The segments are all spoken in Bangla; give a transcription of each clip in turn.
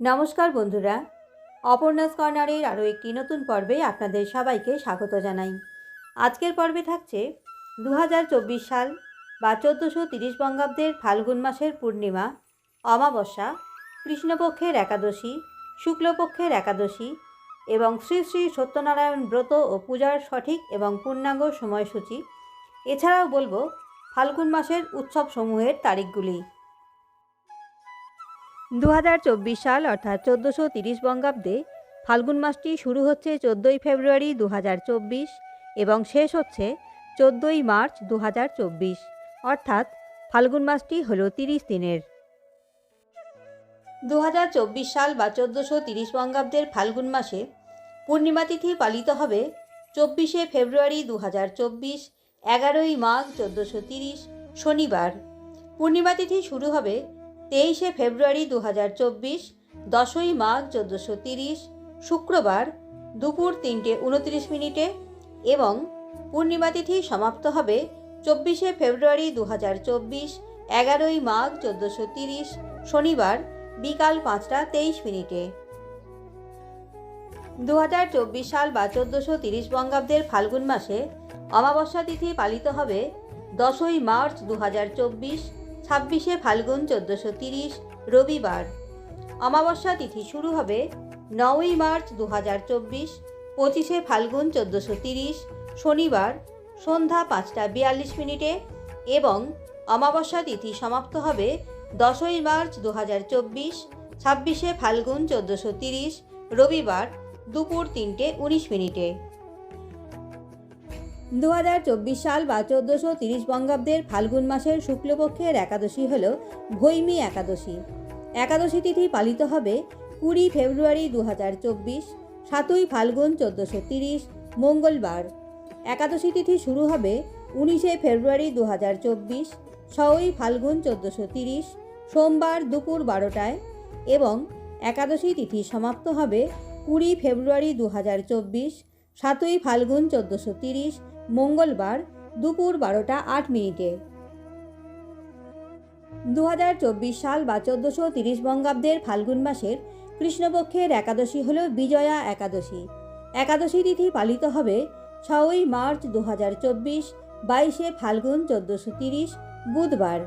নমস্কার বন্ধুরা। অপর্ণাস কর্নারের আরও একটি নতুন পর্বে আপনাদের সবাইকে স্বাগত জানাই। আজকের পর্বে থাকছে দু হাজার চব্বিশ সাল বা চোদ্দোশো তিরিশ বঙ্গাব্দের ফাল্গুন মাসের পূর্ণিমা, অমাবস্যা, কৃষ্ণপক্ষের একাদশী, শুক্লপক্ষের একাদশী এবং শ্রী শ্রী সত্যনারায়ণ ব্রত ও পূজার সঠিক এবং পূর্ণাঙ্গ সময়সূচি। এছাড়াও বলব, ফাল্গুন মাসের উৎসবসমূহের তারিখগুলি। দু হাজার চব্বিশ সাল, অর্থাৎ চোদ্দোশো তিরিশ বঙ্গাব্দে ফাল্গুন মাসটি শুরু হচ্ছে চোদ্দোই ফেব্রুয়ারি দু হাজার চব্বিশ এবং শেষ হচ্ছে চোদ্দোই মার্চ দু হাজার চব্বিশ। অর্থাৎ ফাল্গুন মাসটি হলো তিরিশ দিনের। দু হাজার চব্বিশ সাল বা চোদ্দোশো তিরিশ বঙ্গাব্দের ফাল্গুন মাসে পূর্ণিমা তিথি পালিত হবে চব্বিশে ফেব্রুয়ারি দু হাজার চব্বিশ, এগারোই মাঘ চোদ্দোশো তিরিশ, শনিবার। পূর্ণিমা তিথি শুরু হবে তেইশে ফেব্রুয়ারি দু হাজার চব্বিশ, দশই মাঘ চোদ্দোশো তিরিশ, শুক্রবার দুপুর তিনটে উনত্রিশ মিনিটে এবং পূর্ণিমা তিথি সমাপ্ত হবে চব্বিশে ফেব্রুয়ারি দু হাজার চব্বিশ, এগারোই মাঘ চোদ্দোশো তিরিশ, শনিবার বিকাল পাঁচটা তেইশ মিনিটে। দু হাজার চব্বিশ সাল বা চোদ্দোশো তিরিশ বঙ্গাব্দের ফাল্গুন মাসে অমাবস্যা তিথি পালিত হবে দশই মার্চ দু হাজার চব্বিশ ছাব্বিশে ফাল্গুন চোদ্দোশো তিরিশ, রবিবার। অমাবস্যা তিথি শুরু হবে নয়ই মার্চ দু হাজার চব্বিশ, পঁচিশে ফাল্গুন চোদ্দোশো তিরিশ, শনিবার সন্ধ্যা পাঁচটা বিয়াল্লিশ মিনিটে এবং অমাবস্যা তিথি সমাপ্ত হবে দশই মার্চ দু হাজার চব্বিশ, ছাব্বিশে ফাল্গুন চোদ্দোশো তিরিশ, রবিবার দুপুর তিনটে উনিশ মিনিটে। দু হাজার চব্বিশ সাল বা চোদ্দোশো তিরিশ বঙ্গাব্দের ফাল্গুন মাসের শুক্লপক্ষের একাদশী হল ভৈমী একাদশী। একাদশী তিথি পালিত হবে কুড়ি ফেব্রুয়ারি দু হাজার চব্বিশ, সাতই ফাল্গুন চোদ্দোশো তিরিশ, মঙ্গলবার। একাদশী তিথি শুরু হবে উনিশে ফেব্রুয়ারি দু হাজার চব্বিশ, ছয়ই ফাল্গুন চোদ্দোশো তিরিশ, সোমবার দুপুর বারোটায় এবং একাদশী তিথি সমাপ্ত হবে কুড়ি ফেব্রুয়ারি দু হাজার চব্বিশ, সাতই ফাল্গুন চোদ্দোশো তিরিশ মঙ্গলবার দুপুর বারোটা আট মিনিটে। দু হাজার চব্বিশ সাল বা চোদ্দশো তিরিশ বঙ্গাব্দের ফাল্গুন মাসের কৃষ্ণপক্ষের একাদশী হল বিজয়া একাদশী। একাদশী তিথি পালিত হবে ছয়ই মার্চ দু হাজার চব্বিশ, বাইশে ফাল্গুন চোদ্দোশো তিরিশ, বুধবার।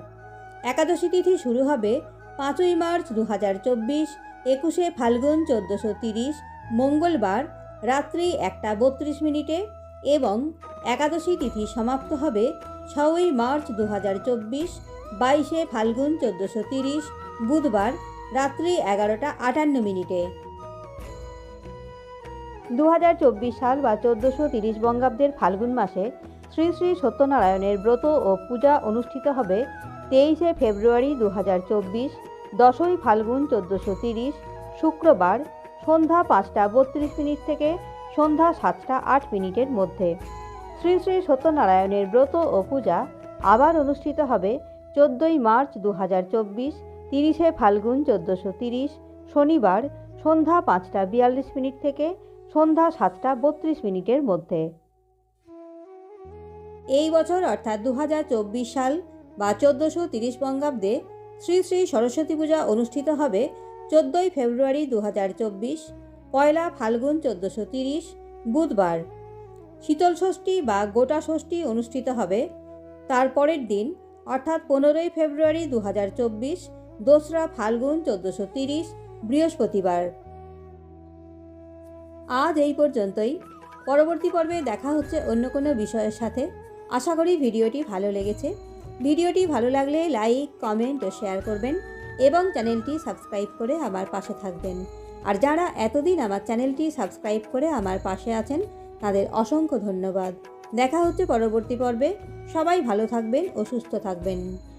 একাদশী তিথি শুরু হবে পাঁচই মার্চ দু হাজার চব্বিশ, একুশে ফাল্গুন চোদ্দশো তিরিশ, মঙ্গলবার রাত্রি একটা বত্রিশ মিনিটে এবং একাদশী তিথি সমাপ্ত হবে ছয়ই মার্চ দু হাজার চব্বিশ, বাইশে ফাল্গুন চোদ্দোশো তিরিশ, বুধবার রাত্রি এগারোটা আটান্ন মিনিটে। দু হাজার চব্বিশ সাল বা চোদ্দোশো তিরিশ বঙ্গাব্দের ফাল্গুন মাসে শ্রী শ্রী সত্যনারায়ণের ব্রত ও পূজা অনুষ্ঠিত হবে তেইশে ফেব্রুয়ারি দু হাজার চব্বিশ, দশই ফাল্গুন চোদ্দোশো তিরিশ, শুক্রবার সন্ধ্যা পাঁচটা বত্রিশ মিনিট থেকে সন্ধ্যা সাতটা আট মিনিটের মধ্যে। শ্রী শ্রী সত্যনারায়ণের ব্রত ও পূজা আবার অনুষ্ঠিত হবে চোদ্দই মার্চ দু হাজার চব্বিশ, তিরিশে ফাল্গুন চোদ্দোশো তিরিশ, শনিবার সন্ধ্যা পাঁচটা বিয়াল্লিশ মিনিট থেকে সন্ধ্যা সাতটা বত্রিশ মিনিটের মধ্যে। এই বছর অর্থাৎ দু হাজার চব্বিশ সাল বা চোদ্দোশো তিরিশ বঙ্গাব্দে শ্রী শ্রী সরস্বতী পূজা অনুষ্ঠিত হবে চোদ্দোই ফেব্রুয়ারি দু হাজার চব্বিশ, পয়লা ফাল্গুন চোদ্দোশো তিরিশ, বুধবার। শীতল ষষ্ঠী বা গোটা ষষ্ঠী অনুষ্ঠিত হবে। তার পরের দিন, অর্থাৎ পনেরোই ফেব্রুয়ারি দু হাজার চব্বিশ, দোসরা ফাল্গুন চোদ্দোশো তিরিশ, বৃহস্পতিবার। আজ এই পর্যন্তই। পরবর্তী পর্বে দেখা হচ্ছে অন্য কোনো বিষয়ের সাথে। আশা করি ভিডিওটি ভালো লেগেছে। ভিডিওটি ভালো লাগলে লাইক, কমেন্ট ও শেয়ার করবেন এবং চ্যানেলটি সাবস্ক্রাইব করে আমার পাশে থাকবেন। আর যারা এতদিন আমার চ্যানেলটি সাবস্ক্রাইব করে আমার পাশে আছেন তাদের অসংখ্য ধন্যবাদ। দেখা হচ্ছে পরবর্তী পর্বে। সবাই ভালো থাকবেন ও সুস্থ থাকবেন।